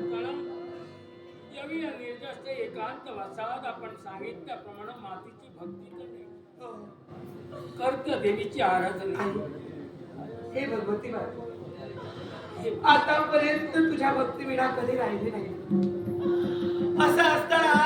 वास्तवी या निर्जस्त एकांत वासात आपण सांगितल्याप्रमाणे मातीची भक्ती करणे. हो. कर्त देवीची आराधना. हे भगवती आतापर्यंत तुझ्या भक्तीविना कधी राहिले नाही. असं असताना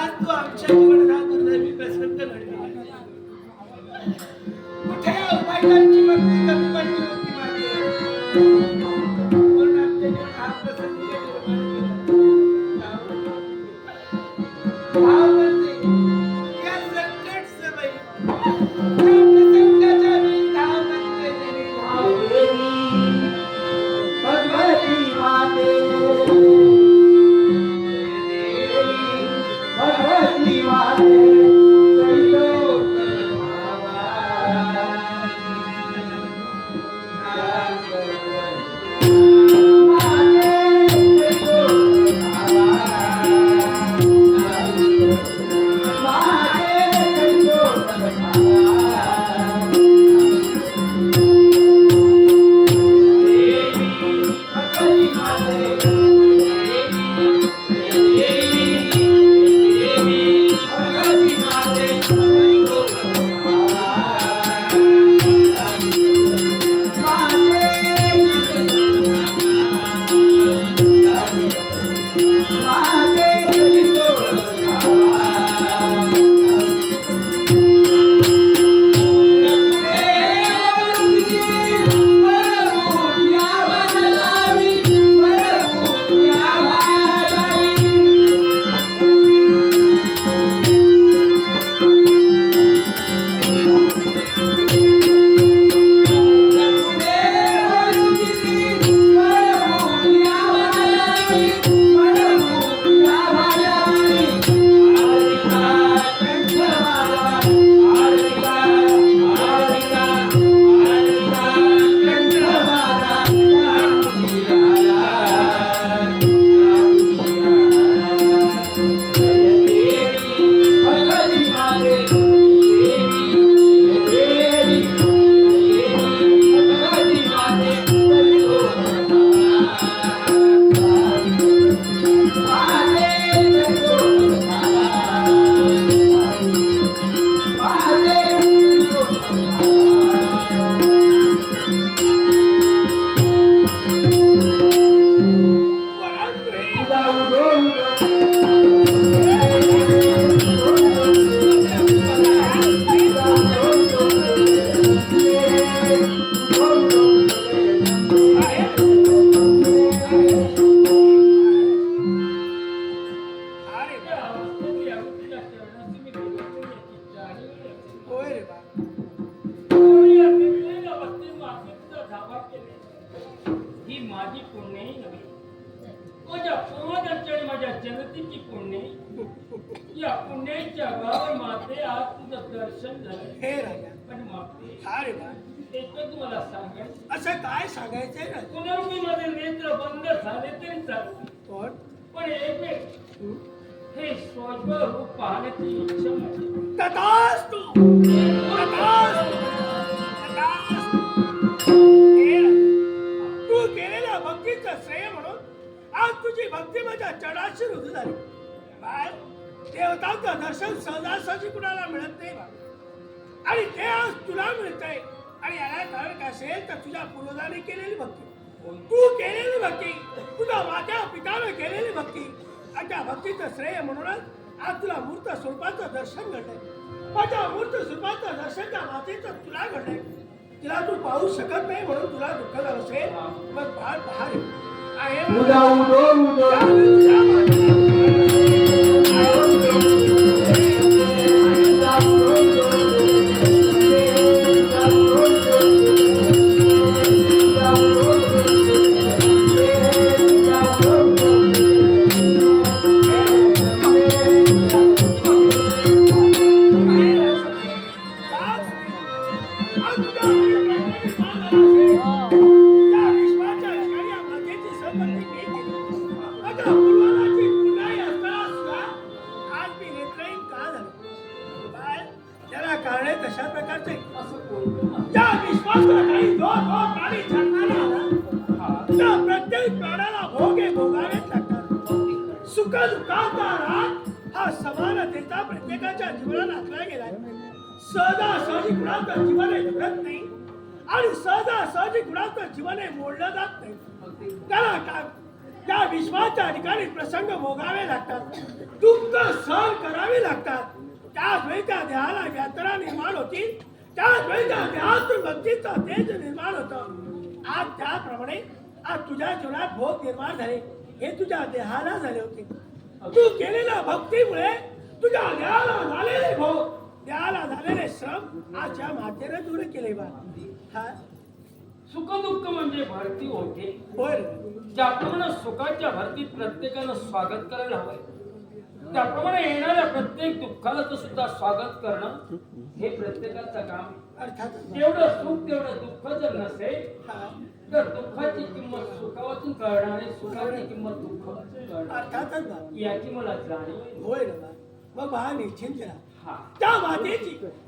होय रे बा त्यामुळे या निर्लय अवस्थेत मातेचा धावा केले. ही माझी पुण्याही नव्हे. माझ्या पूर्वजांची आणि माझ्या जनतेची पुण्याई या पुण्याईच्या गावावर माते आज तुझं दर्शन झालं. हे राजा. पण माते हा रे बा एकच मला सांगायचं. असं काय सांगायचंय ना पुनर्मी माझे नेत्र बंद झाले तरी चालते. पण पण एक वेळ हे पाहण्याची इच्छा माझी. तथास्तु तथास्तु तथास्तु. तू केलेल्या भक्तीचं श्रेय म्हणून आज तुझी भक्ती माझ्या चढाशी रुजू झाली. बाय देवतांचं दर्शन सहजासहजी कुणाला मिळत नाही बा आणि ते आज तुला मिळतंय. आणि याला कारण असेल तर तुझ्या पूर्वजाने केलेली भक्ती. तू केलेली भक्ती तुझ्या माझ्या त्या भक्तीचं श्रेय म्हणूनच आज तुला मूर्त स्वरूपाचं दर्शन घडलंय. माझ्या मूर्त स्वरूपाचं दर्शन त्या मातेचं तुला घडलंय. तिला तू पाहू शकत नाही म्हणून तुला दुःख झालं असेल मग बाळ पहार आहे. सुख दुःखाचा राग हा समानतेचा प्रत्येकाच्या जीवनात आखला गेलाय. सहजासहजी कुणाचं जीवन हे घडत नाही आणि सहजासहजी कुणाचं जीवन हे मोडलं जात नाही. त्याला काय त्या विश्वाच्या ठिकाणी प्रसंग भोगावे लागतात. दुःख सहन करावे लागतात. त्याच वेळी त्या देहाला यात्रा निर्माण होती. त्याच वेळी त्या देहातून भक्तीचं तेज निर्माण होतं. आज त्याप्रमाणे आज तुझ्या जीवनात भोग निर्माण झाले. हे तुझ्या देहाला झाले होते. तू केलेल्या भक्तीमुळे तुझ्या देहाला झालेले भोग देहाला झालेले श्रम आज या मातेने दूर केले बा. हा. सुख दुःख म्हणजे भरती होते. होय. ज्याप्रमाणे सुखाच्या भरतीत प्रत्येकानं स्वागत करायला हवंय. त्याप्रमाणे येणाऱ्या प्रत्येक दुःखाचं सुद्धा स्वागत करणं हे प्रत्येकाचं काम. अर्थात जेवढं सुख तेवढं दुःख जर नसेल हा. तर दुःखाची किंमत सुखावातून कळणार आणि सुखाची किंमत अर्थातच बा याची मला जाणीव. होय ना. मग बा निश्चिंत हा. त्या मातेची.